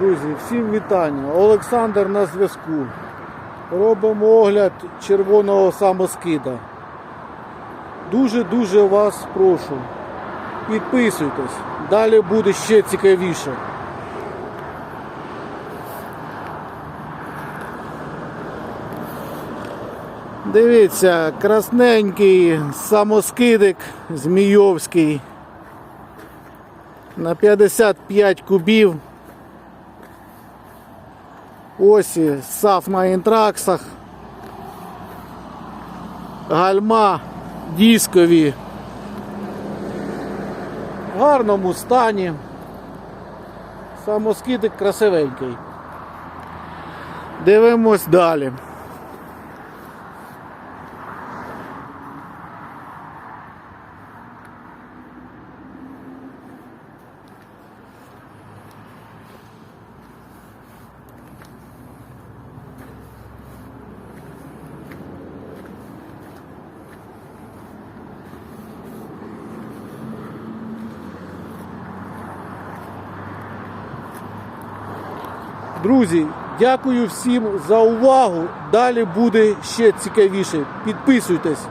Друзі, всім вітання. Олександр на зв'язку. Робимо огляд червоного самоскида. Дуже-дуже вас прошу. Підписуйтесь. Далі буде ще цікавіше. Дивіться, красненький самоскидик Змійовський на 55 кубів. Ось саф на інтраксах. Гальма дискові. В гарному стані. Самоскидик красивенький. Дивимось далі. Друзі, дякую всім за увагу. Далі буде ще цікавіше. Підписуйтесь.